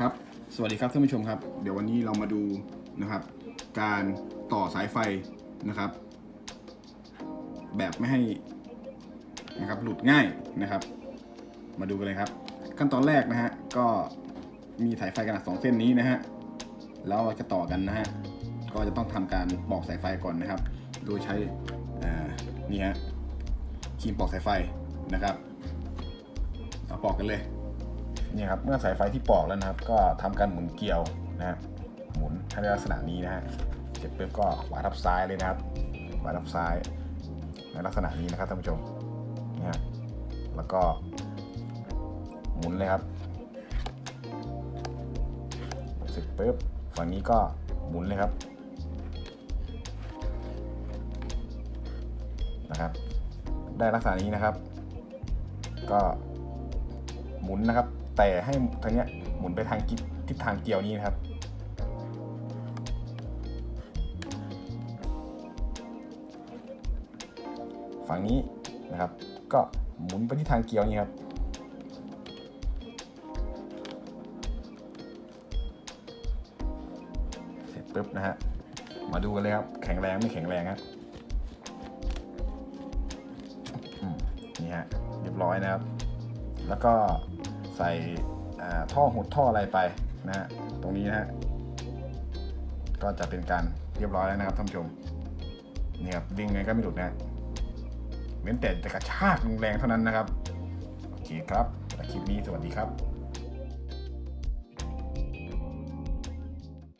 ครับ สวัสดีครับท่านผู้ชมครับ เดี๋ยววันนี้เรามาดูนะครับ การต่อสายไฟนะครับ แบบไม่ให้นะครับหลุดง่ายนะครับ มาดูกันเลยครับ ขั้นตอนแรกนะฮะก็มีสายไฟขนาด 2 เส้นนี้นะฮะแล้วเราจะต่อกันนะฮะก็จะต้องทำการปอกสายไฟก่อนนะครับ โดยใช้อ่านี่ฮะครีมปอกสายไฟนะครับเอาปอกกันเลย นี่ครับเมื่อสายไฟที่ปอกแล้วนะครับ ก็ทำการหมุนเกลียวนะฮะหมุนให้ในลักษณะนี้นะฮะเสร็จปุ๊บก็ขวาทับซ้ายเลยนะครับ ขวาทับซ้ายในลักษณะนี้นะครับท่านผู้ชมนี่ฮะแล้วก็ หมุนเลยครับเสร็จปุ๊บฝั่งนี้ก็หมุนเลยครับนะครับ ได้ลักษณะนี้นะครับ ก็หมุนนะครับ แต่ให้ทางเนี้ยหมุนไปทางทิศทางเกลียวนี้นะครับ ฝั่งนี้นะครับ ก็หมุนไปที่ทางเกลียวนี้ครับเสร็จปุ๊บนะฮะมาดูกันเลยครับ แข็งแรงไม่แข็งแรงครับนี่ฮะเรียบร้อยนะครับ แล้วก็ ใส่ท่อหดท่ออะไรไปนะฮะตรงนี้นะฮะก็จะเป็นการเรียบร้อยแล้วนะครับท่านผู้ชมนี่ครับดึงไงก็ไม่หลุดนะเว้นแต่จะกระชากแรงเท่านั้นนะครับโอเคครับคลิปนี้สวัสดีครับ